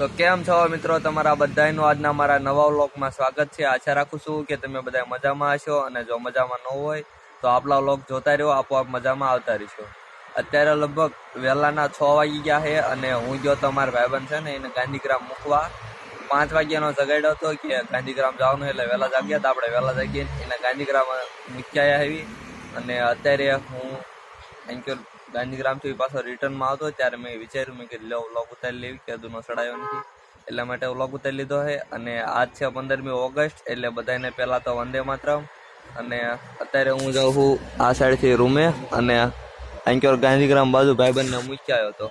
તો કેમ છો મિત્રો? તમારા બધાનું આજના મારા નવા વ્લોગમાં સ્વાગત છે. આશા રાખું છું કે તમે બધા મજામાં હશો અને જો મજામાં ન હોય તો આપણા વ્લોગ જોતા રહ્યો, આપોઆપ મજામાં આવતા રહીશો. અત્યારે લગભગ વહેલાના છ વાગી ગયા છે અને હું ગયો તો મારા ભાઈબંધ છે ને એને ગાંધીગ્રામ મૂકવા. પાંચ વાગ્યાનો જગાડ્યો હતો કે ગાંધીગ્રામ જવાનું એટલે વહેલા જાગ્યા હતા. આપણે વહેલા જાગીએ એને ગાંધીગ્રામ મૂક્યા આવી અને અત્યારે હું એન્કર ગાંધીગ્રામથી પાછો રિટર્નમાં આવતો ત્યારે મેં વિચાર્યું, મેં કે લો વ્લોગ ઉતારી લેવી કે દુનો સડાયો નથી. એટલા માટે વ્લોગ ઉતારી લીધો છે અને આજ છે પંદરમી ઓગસ્ટ, એટલે બધાને પહેલાં તો વંદે માતરમ. અને અત્યારે હું જાઉં છું આ સાઈડથી રૂમે અને એન્કર ગાંધીગ્રામ બાજુ ભાઈબંધને મૂકી આવ્યો હતો.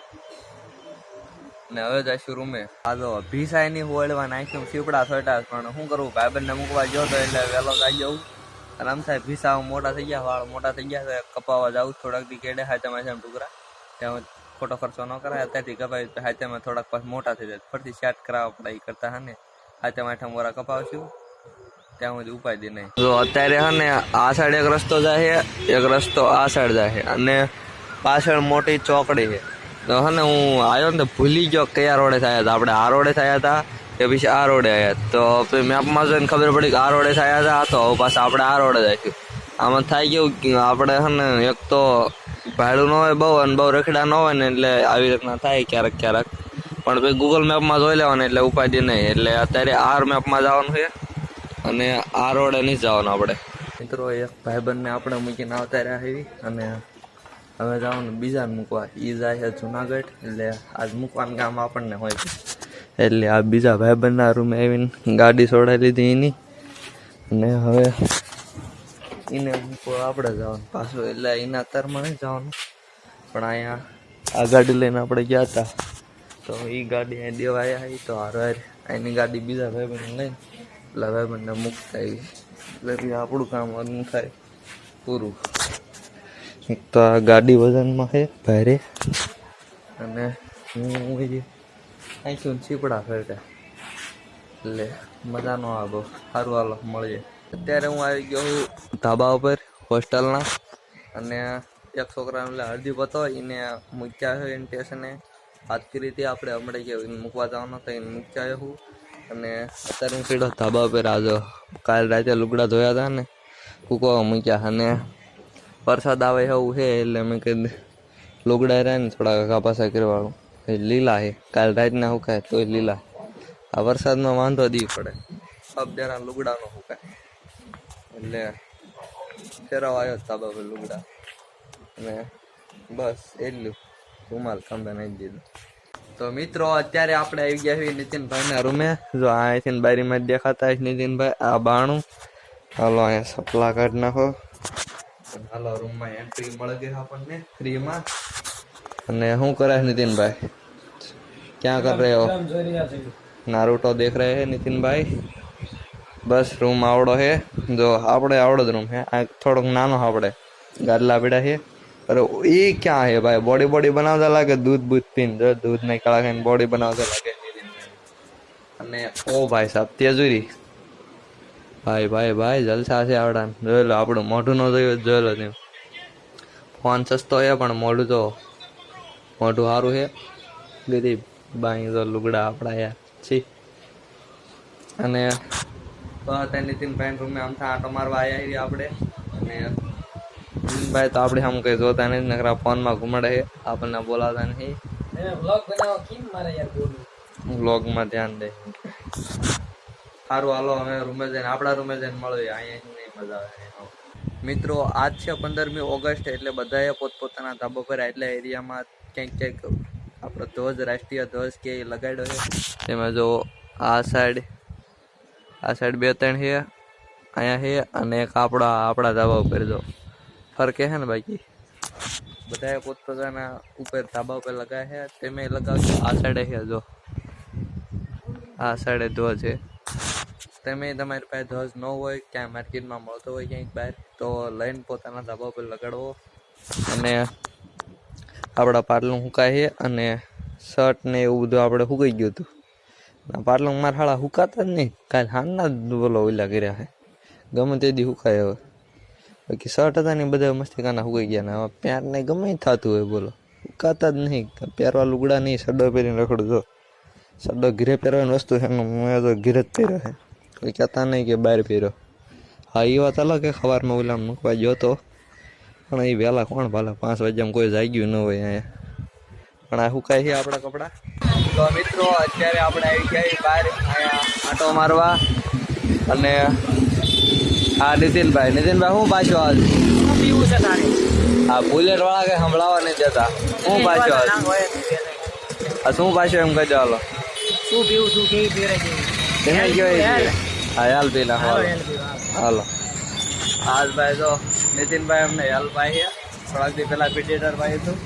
ને હવે જઈશું રૂમે. આ જો ભીસાઈની હોળવા નાખ્યું સીપડા સોટા પણ શું કરું? ભાઈબંધને મૂકવા ગયો તો એટલે વહેલો જાઈ જવું અને સાહેબ થાય ભીસા મોટા થઈ ગયા, વાળ મોટા થઈ ગયા કપાવા જાઉં થોડાક દી કેડે હાથમાં છે ટુકડા. ત્યાં ખોટો ખર્ચો ન કરાય, અત્યારથી કપાય હાથમાં થોડાક પાસ મોટા થઈ જાય. ફરીથી સેટ કરાવવા પડે એ કરતા હા ને હાથમાં આઠમ મોરા કપાવશું, ત્યાં સુધી ઉપાય દે નહીં. જો અત્યારે હા ને આ સાઈડ એક રસ્તો જાય છે એક રસ્તો આ સાઈડ જાય છે અને પાછળ મોટી ચોકડી છે. તો હા ને હું આવ્યો ને ભૂલી ગયો કયા રોડે થયા હતા. આપણે આ રોડે થયા હતા કે પછી આ રોડે આવ્યા તો પછી મેપમાં જોઈને ખબર પડી કે આ રોડે થયા હતા તો પાછા આપણે આ રોડે જઈશું આમાં થાય કેવું કે આપણે છે ને એક તો ભાડું ન હોય બહુ અને બહુ રખડા ન હોય ને એટલે આવી રીતના થાય ક્યારેક ક્યારેક. પણ પછી ગૂગલ મેપમાં જોઈ લેવાનું એટલે ઉપાધિ નહીં. એટલે અત્યારે આર મેપમાં જવાનું છે અને આ રોડે નહીં જવાનું આપણે. મિત્રો, એક ભાઈબંધને આપણે મૂકીને આવતા રહ્યા આવી અને હવે જવાનું બીજાને મૂકવા. એ જાય છે જુનાગઢ, એટલે આજ મૂકવાનું કામ આપણને હોય. છે એટલે આ બીજા ભાઈબંધના રૂમે આવીને ગાડી છોડાવી લીધી એની. અને હવે એને આપણે જવાનું. પાછું એટલે એના તરમાં નહીં જવાનું. પણ અહીંયા આ ગાડી લઈને આપણે ગયા હતા. તો એ ગાડી અહીં દેવા હતી તો હાર એની ગાડી બીજા ભાઈબંધ લઈને. એટલે ભાઈબંધને મૂકતા આવી. એટલે આપણું કામ અદનું થાય. પૂરું. એક તો આ ગાડી વજનમાં છે, ભારે. અને હું અહીંથી ચીપડા ફેરતા એટલે મજા નો આવે સારું હાલો, મળીએ. અત્યારે હું આવી ગયો છું ધાબા ઉપર, હોસ્ટેલના. અને એક છોકરાને એટલે અડધી પતો એને મૂક્યા છે એને સ્ટેશને. વાત કરી હતી આપણે હમણાં કે મૂકવા જવાનો, તો એને મૂક્યા હું. અને અત્યારે હું સીધો ધાબા ઉપર આજો કાલ રાતે લુગડા ધોયા હતા ને, કૂકવા મૂક્યા. અને વરસાદ આવે એવું છે, એટલે મેં કીધું, લુગડા રહ્યા ને થોડા કાપાસા કરવાળું લીલા હે. કાલ રાતના હુકાય તોય લીલા આ વરસાદમાં વાંધો દી પડે. સબ જરા લુગડાનો હુકાય. એટલે ફેરવા આવ્યો ધાબા પર લુગડા. અને બસ એટલું. રૂમાલ ખંભે નાખી દીધું. તો મિત્રો, અત્યારે આપણે આવી ગયા છીએ નીતિનભાઈના રૂમે. જો અહીંથી બારીમાં દેખાતા હશે નીતિનભાઈ. આ બાણું. હાલો, અહીંયા સપલા કાઢ નાખો. હાલો રૂમમાં એન્ટ્રી મળી ગઈ આપણને. ફ્રીમાં અને શું કરે છે નીતિનભાઈ? ક્યાં કર રહ્યો? હો નારુટો દેખ રહે હે નીતિનભાઈ? બસ રૂમ આવડો હે. જો આપણે આવડો જ રૂમ હે. આ થોડોક નાનો આપણે ગાદલા પીડા છે અરે એ ક્યાં છે ભાઈ? બોડી બોડી બનાવતા લાગે, દૂધ, બૂધ પીને. જો, દૂધ નહીં કાળા ખાઈને બોડી બનાવતા લાગે. અને, ઓ ભાઈ સાહેબ તેજુરી. ભાઈ ભાઈ ભાઈ, જલસા છે આવડા જોઈ લો, આપણું મોઢું ન જોયું જોયેલો તેમ. ફોન સસ્તો છે પણ મોઢું તો મોઢું સારું છે. ગરીબ બાઈ તો લુગડા આપણા યાર છી. અને બસ નીતિનભાઈ રૂમે આમ થા આટો મારવા આવ્યા આપણે. અને નીતિનભાઈ તો આપણે આમ કઈ જોતા નહીં નકરા ફોનમાં ઘૂમડે છે. આપણને બોલાતા નહીં વ્લોગમાં ધ્યાન દે. સારું હાલો હવે રૂમે જઈને આપણા રૂમે જઈને મળીએ. અહીંયા નહીં મજા આવે. મિત્રો, આજ છે પંદરમી ઓગસ્ટ, એટલે બધાએ પોતપોતાના ધાબા પર આટલા એરિયામાં ક્યાંક ક્યાંક આપણો ધ્વજ, રાષ્ટ્રીય ધ્વજ કે એ લગાડ્યો છે. તેમાં જો આ સાઈડ આ સાઈડ બે ત્રણ છે, અહીંયા છે અને એક આપણા આપણા ધાબા ઉપર જો. ફરકે છે ને બાકી? બધાએ પોતપોતાના ઉપર ધાબા ઉપર લગાવ્યા છે. તેમે લગાવજો, આ સાઈડે છે જો. આ સાઈડે ધ્વજ છે. તમે તમારી પાસે ધ્વજ ન હોય, ક્યાંય માર્કેટમાં મળતો હોય ક્યાંક બહાર, તો લઈને પોતાના ધાબા પર લગાડવો અને આપણા પાટલું સુકાય છે અને શર્ટ ને એવું બધું આપણે સુકાઈ ગયું હતું. ના પાટલું મારા હાળા સુકાતા જ નહીં. કાલ હાલના જ બોલો ઓલા કર્યા છે ગમે તે દી સુકાય હવે. બાકી શર્ટ હતા ને બધા મસ્તી કાના સુકાઈ ગયા ને હવે પેન્ટ ને ગમે થતું હોય બોલો. સુકાતા જ નહીં. પહેરવા લુગડા નહીં સડો પહેરીને રખડું જો સડો ઘીરે પહેરવાની વસ્તુ છે મેં તો ઘીરે જ પહેર્યો છે. કોઈ કહેતા નહીં કે બહાર પહેર્યો હા એ વાત અલગ કે સવારમાં ઓલામ મૂકવા ગયો તો. પણ એ વહેલા કોણ ભાલે? પાંચ વાગ્યામાં કોઈ જાગ્યું ન હોય અહીંયા. પણ આ કાંઈ છે આપણા કપડાં? તો મિત્રો અત્યારે આપણે આવી ગયા બહાર અહીંયા આંટો મારવા. અને હા નીતિનભાઈ. નીતિનભાઈ શું પાછો આજ પીવું છે તારે આ બુલેટ વાળા કઈ સંભળાવા નહીં જતા. શું પાછો આજ આ શું પાછો એમ કહેજો હાલો. શું પીવું શું કેવી પહેરે કેવી એને કહેવાય હા યાલ પેલા હાલો, હાલો હેલ પીવા. હાલો આજ ભાઈ તો નીતિનભાઈ અમને હેલ ભાઈ છે થોડાક દી પેલા પીડિયેટર ભાઈ હતું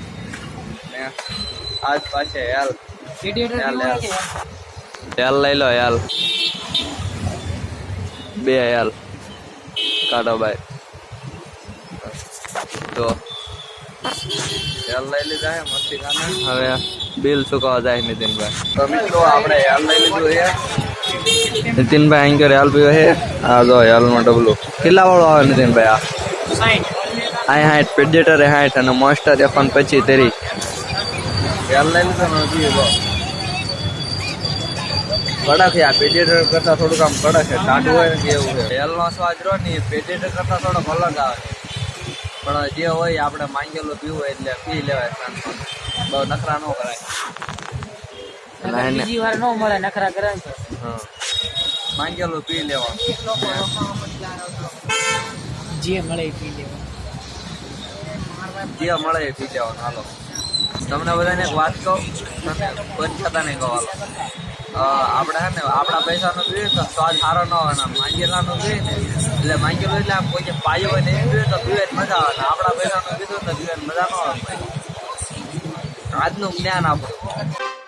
ને આજ પાછે હેલ Radiator હેલ પીવું હેલ છે? હેલ લઈ લો હેલ બે હેલ કાઢો ભાઈ તો હેલ લઈ લીધા છે મસ્તી ખાને હવે બિલ ચૂકવવા જાય નીતિનભાઈ તો મિત્રો આપણે હેલ લઈ લીધું છે નીતિનભાઈ અહીં કરે હેલ પીવો છે. આ જો હેલમાં ડબલું. કેટલા વાળો આવે નીતિનભાઈ આ. અહીં હાઈટ પેડેટર એ હાઈટ અને મોસ્ટર એફન પછી તેરી. હેલ લઈ લીધો કડક છે આ પેડેટર કરતા થોડુંક આમ કડક છે. હોય ને કે એવું છે. હેલનો સ્વાદ રહ્યો ને પેડેટર કરતા થોડોક અલગ આવે. પણ જે હોય આપણે માંગેલું પીવું હોય એટલે પી લેવાય બહુ નખરા ન કરાય. બીજી વાર ન મળે નખરા કરે માંગેલું પી લેવાનું જે મળે પી લેવાનું જે મળે પી લેવાનું હાલો. તમને બધાને એક વાત કહું? તમે પંચાતા નહીં કહો આપણે હે ને આપણા પૈસાનો જોઈએ તો સ્વાદ સારો ન આવે ને માંગેલાનો જોઈએ ને એટલે માંગેલું એટલે આમ કોઈ પાયો હોય ને એ જોઈએ તો પીવે મજા આવે. ને આપણા પૈસાનું ને તો પીવે મજા ન આવે. આજનું જ્ઞાન આપણું.